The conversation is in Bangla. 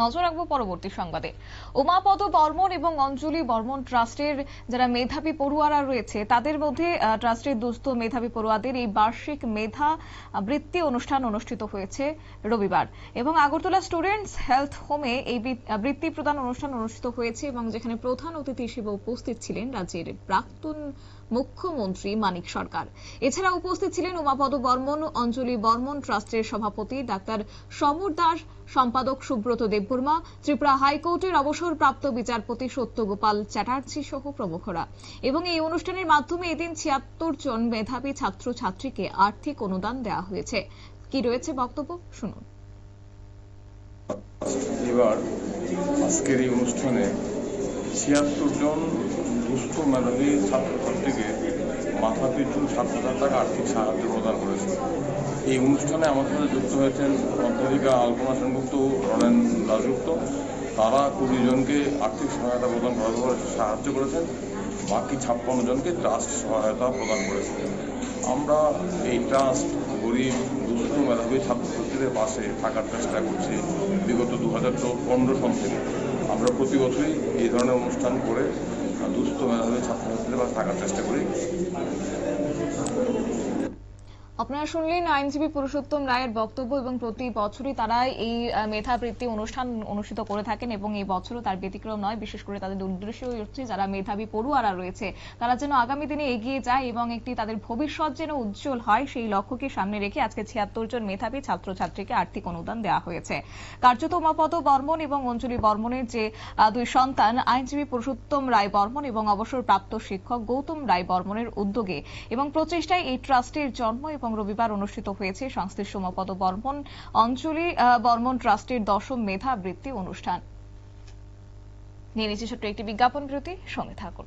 নজর রাখব পরবর্তী সংবাদে। উমাপদ বর্মন এবং অঞ্জলি বর্মন ট্রাস্টের যারা মেধাবী পড়ুয়ারা রয়েছে, তাদের মধ্যে ট্রাস্টের দুস্থ মেধাবী পড়ুয়াদের এই বার্ষিক মেধা বৃত্তি অনুষ্ঠান অনুষ্ঠিত হয়েছে রবিবার। এবং আগরতলা স্টুডেন্টস হেলথ হোমে এই বৃত্তি প্রদান অনুষ্ঠান অনুষ্ঠিত হয়েছে এবং যেখানে প্রধান অতিথি হিসেবে উপস্থিত ছিলেন রাজ্যের প্রাক্তন মুখ্যমন্ত্রী মানিক সরকার। এছাড়া উপস্থিত ছিলেন উমাপদ বর্মন, অঞ্জলি বর্মন ট্রাস্টের সভাপতি ডাক্তার সমর দাস, সম্পাদক সুব্রত দেববর্মা, ত্রিপুরা হাইকোর্টের অবসরপ্রাপ্ত বিচারপতি সত্যগোপাল চ্যাটার্জি সহ প্রমুখরা। এবং এই অনুষ্ঠানের মাধ্যমে এদিন ছিয়াত্তর জন মেধাবী ছাত্র ছাত্রীকে আর্থিক অনুদান দেওয়া হয়েছে। কি রয়েছে বক্তব্য? শুনুন। এবার আজকের এই অনুষ্ঠানে ছিয়াত্তর জন দুস্থ মেধাবী ছাত্রছাত্রীকে মাথা পিছু সাত হাজার আর্থিক সাহায্য প্রদান করেছে। এই অনুষ্ঠানে আমাদের সাথে যুক্ত হয়েছেন অধ্যাপিকা আলপনা সেনগুপ্ত রনেন দাসগুপ্ত তারা কুড়ি জনকে আর্থিক সহায়তা প্রদান করার সাহায্য করেছেন। বাকি ছাপ্পান্ন জনকে ট্রাস্ট সহায়তা প্রদান করেছে আমরা এই ট্রাস্ট গরিব, দুস্থ, মেধাবী ছাত্রছাত্রীদের পাশে থাকার চেষ্টা করছি বিগত দু হাজার পনেরো সাল থেকে। আমরা প্রতি বছরই এই ধরনের অনুষ্ঠান করে দুস্থ, মেধাবী ছাত্রছাত্রীদের পাশে থাকার চেষ্টা করি। আপনারা শুনলেন আইনজীবী পুরুষোত্তম রায়ের বক্তব্য এবং প্রতি বছরই তারা এই মেধাবৃত্তি অনুষ্ঠান অনুষ্ঠিত করে থাকেন এবং এই বছরও তার ব্যতিক্রম নয়। বিশেষ করে তাদের উদ্দেশ্য হচ্ছে যারা মেধাবী পড়ুয়ারা রয়েছে, তারা যেন আগামী দিনে এগিয়ে যায় এবং একটি তাদের ভবিষ্যৎ যেন উজ্জ্বল হয়, সেই লক্ষ্যকে সামনে রেখে আজকে ছিয়াত্তর জন মেধাবী ছাত্রছাত্রীকে আর্থিক অনুদান দেওয়া হয়েছে। কার্যত উমাপদ বর্মন এবং অঞ্জলি বর্মনের যে দুই সন্তান, আইনজীবী পুরুষোত্তম রায় বর্মন এবং অবসরপ্রাপ্ত শিক্ষক গৌতম রায় বর্মনের উদ্যোগে এবং প্রচেষ্টায় এই ট্রাস্টের জন্ম এবং রবিবার অনুষ্ঠিত হয়েছে সংশ্লিষ্ট সমপদ বর্মন অঞ্চলি বর্মন ট্রাস্টের দশম মেধা বৃত্তি অনুষ্ঠান। নিয়ে নিচ্ছে ছোট্ট একটি বিজ্ঞাপন বিরতি, সঙ্গে থাকুন।